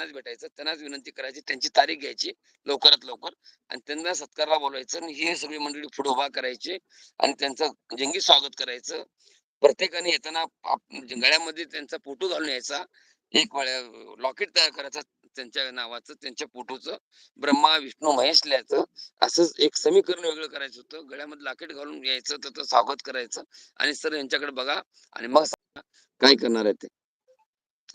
त्यांनाच भेटायचं त्यांनाच विनंती करायची त्यांची तारीख घ्यायची लवकरात लवकर आणि त्यांना सत्कारला बोलवायचं आणि हे सगळी मंडळी पुढे उभा करायची आणि त्यांचं जंगी स्वागत करायचं. प्रत्येकाने येताना म्हणजे गळ्यामध्ये त्यांचा फोटो घालून यायचा. एक लॉकेट तयार करायचा त्यांच्या नावाचं त्यांच्या फोटोचं. ब्रह्मा विष्णू महेश लिहायचं असंच एक समीकरण वेगळं करायचं होतं. गळ्यामध्ये लॉकेट घालून यायचं त्याचं स्वागत करायचं आणि सर यांच्याकडे बघा आणि मग काय करणार आहे ते.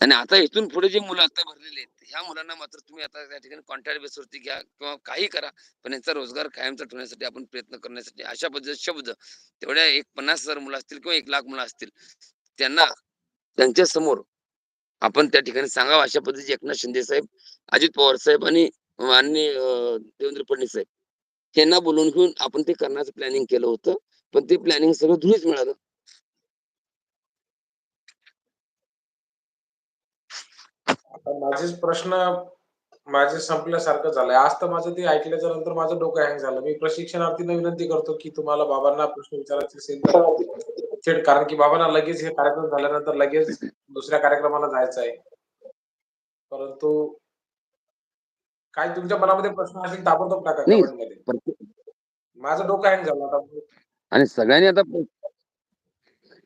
आणि आता इथून पुढे जे मुलं आता भरलेले आहेत ह्या मुलांना मात्र तुम्ही आता त्या ठिकाणी कॉन्ट्रॅक्ट बेसवरती घ्या किंवा काही करा. पण यांचा रोजगार कायमचा ठेवण्यासाठी आपण प्रयत्न करण्यासाठी अशा पद्धतीचे शब्द तेवढ्या एक पन्नास हजार मुलं असतील किंवा एक लाख मुलं असतील त्यांना त्यांच्यासमोर आपण त्या ठिकाणी सांगावं अशा पद्धतीचे एकनाथ शिंदे साहेब अजित पवार साहेब आणि माननीय देवेंद्र फडणवीस साहेब. यांना बोलून घेऊन आपण ते करण्याचं प्लॅनिंग केलं होतं. पण ते प्लॅनिंग सगळं धुळीच मिळालं. आता माझे प्रश्न माझे संपल्यासारखं झालंय. आज तर माझं ते ऐकल्याच्या नंतर माझं डोकं हँग झालं. मी प्रशिक्षणार्थींना विनंती करतो की तुम्हाला बाबांना प्रश्न विचारायचे असेल तर थेट कारण की बाबांना लगेच हे कार्यक्रम झाल्यानंतर लगेच दुसऱ्या कार्यक्रमाला जायचं आहे. परंतु काय तुमच्या मनामध्ये प्रश्न असेल ताबडतोब टाका नाही. comment मध्ये प्रत्येक- माझं डोकं हँग झालं आता. आणि सगळ्यांनी आता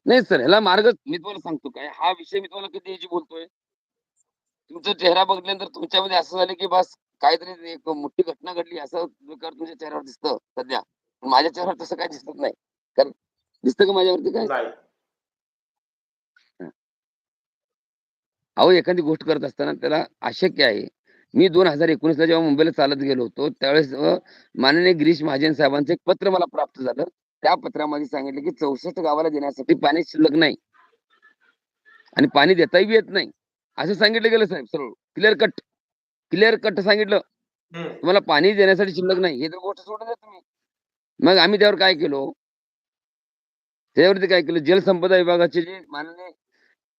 नाही सर ह्याला मार्ग मी तुम्हाला सांगतो काय? हा विषय मी तुम्हाला किती याची बोलतोय? तुमचा चेहरा बघितल्यानंतर तुमच्यामध्ये असं झालं की बस काहीतरी एक मोठी घटना घडली असं प्रकार तुमच्या चेहऱ्यावर दिसतं सध्या. माझ्या चेहऱ्यावर तसं काय दिसत नाही. कारण दिसतं का माझ्यावरती काय? नाही. अहो एखादी गोष्ट करत असताना त्याला अशक्य आहे. मी दोन हजार एकोणीसला जेव्हा मुंबईला चालत गेलो होतो त्यावेळेस माननीय गिरीश महाजन साहेबांचं एक पत्र मला प्राप्त झालं. त्या पत्रामध्ये सांगितलं की चौसष्ट गावाला देण्यासाठी पाणी शिल्लक नाही. आणि पाणी देताही येत नाही. असं सांगितलं गेलं साहेब. सरळ क्लिअर कट क्लिअर कट सांगितलं. तुम्हाला पाणी देण्यासाठी शिल्लक नाही. हे तर गोष्ट सोडून द्या तुम्ही. मग आम्ही त्यावर काय केलो? त्यावरती काय केलं? जलसंपदा विभागाचे जे माननीय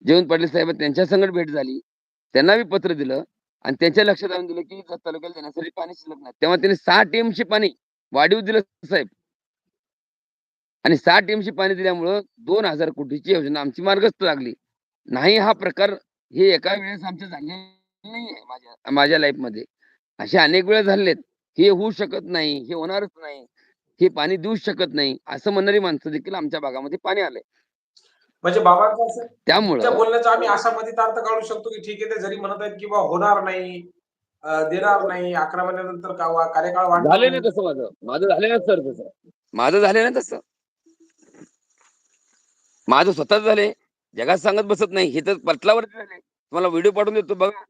जयवंत पाटील साहेब त्यांच्या संगत भेट झाली. त्यांना बी पत्र दिलं आणि त्यांच्या लक्षात आणून दिलं की जत तालुक्याला देण्यासाठी पाणी शिल्लक नाही. तेव्हा त्यांनी सहा टीएमसी पाणी वाढीव दिलं साहेब. आणि सहा टीएमसी पाणी दिल्यामुळं दोन हजार कोटीची योजना आमची मार्गस्थ लागली. नाही हा प्रकार हे एका वेळेस आमच्या झाले नाहीये माझ्या माझ्या लाईफमध्ये. असे अनेक वेळा झालेत. हे होऊ शकत नाही हे होणारच नाही. हे पाणी देऊ शकत नाही. असं म्हणणारी माणसं देखील आमच्या भागामध्ये पाणी आलंय. म्हणजे बाबांचं असं त्यामुळं बोलण्याचा आम्ही असा अर्थ काढू शकतो की ठीक आहे ते जरी म्हणत आहेत की बा होणार नाही देणार नाही अकरा महिन्यानंतर कार्यकाळ वाढणार झाले नाही. नाही. तसं माझं. माझं झालं नाही सर तसं. माझं झालं नाही तसं. माझं स्वतःच झाले जगात सांगत बसत नाही. हे तर पटलावर तुम्हाला व्हिडिओ पाठवून देतो बघा.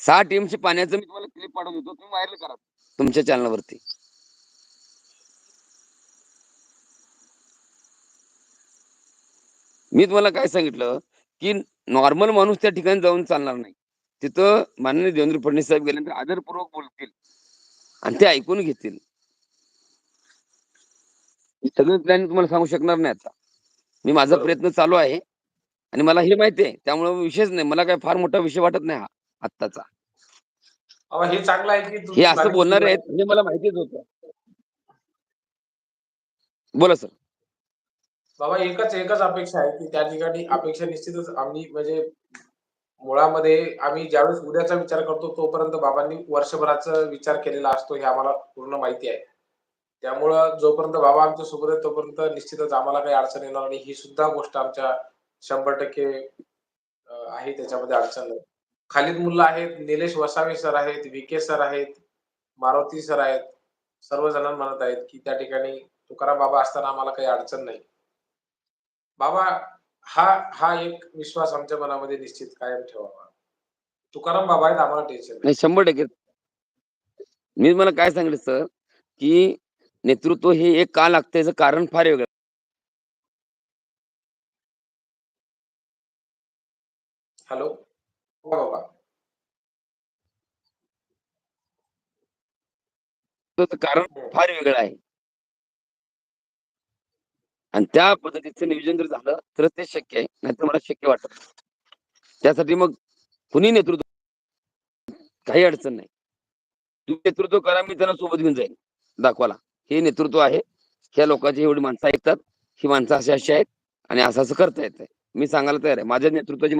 सहा टीमचे पाण्याचं मी तुम्हाला क्लिप पाठवून देतो. तुम्ही व्हायरल करा. तुमच्या चॅनलवरती मी तुम्हाला काय सांगितलं? की नॉर्मल माणूस त्या ठिकाणी जाऊन चालणार नाही. तिथं माननीय देवेंद्र फडणवीस साहेब गेल्यानंतर आदरपूर्वक बोलतील. आणि ते ऐकून घेतील. सगळं प्लॅन तुम्हाला सांगू शकणार नाही आता. मी माझा. प्रयत्न चालू आहे आणि मला हे माहिती आहे त्यामुळे विषयच नाही मला काय फार मोठा विषय वाटत नाही हा आत्ताचा. हे चांगलं आहे की हे असं बोलणार आहेत हे मला माहितीच होतं. बोला सर. बाबा एकच एकच अपेक्षा आहे की त्या ठिकाणी अपेक्षा निश्चितच आम्ही म्हणजे मुळामध्ये आम्ही ज्यावेळेस उद्याचा विचार करतो तोपर्यंत बाबांनी वर्षभराचा विचार केलेला असतो हे आम्हाला पूर्ण माहिती आहे. त्यामुळं जोपर्यंत बाबा आमच्यासोबत आहे तोपर्यंत निश्चितच आम्हाला काही अडचण येणार नाही. ही सुद्धा गोष्ट आमच्या शंभर टक्के आहे. त्याच्यामध्ये अडचण नाही. खालिद मुल्ला आहेत निलेश वसावे सर आहेत विके सर आहेत मारुती सर आहेत सर्वजण म्हणत आहेत की त्या ठिकाणी तुकाराम बाबा असताना आम्हाला काही अडचण नाही. बाबा हा हा एक विश्वास आमच्या मनामध्ये निश्चित कायम ठेवावा. तुकाराम बाबा आहेत आम्हाला टेन्शन नाही. नाही शंभर टक्के. मी मला काय सांगितलं सर की नेतृत्व हे एक का लागतं याचं कारण फार वेगळं. हॅलो हो कारण फार वेगळं आहे. आणि त्या पद्धतीचं नियोजन जर झालं तर ते शक्य आहे. नाहीतर मला शक्य वाटत. त्यासाठी मग कुणी नेतृत्व काही अडचण नाही. तुम्ही नेतृत्व करा मी त्यांना सोबत घेऊन जाईल दाखवाला हे नेतृत्व आहे. ह्या लोकांची एवढी माणसं ऐकतात. ही माणसं अशी अशी आहेत आणि असं असं करता येत मी सांगायला तयार आहे. माझ्या नेतृत्वाची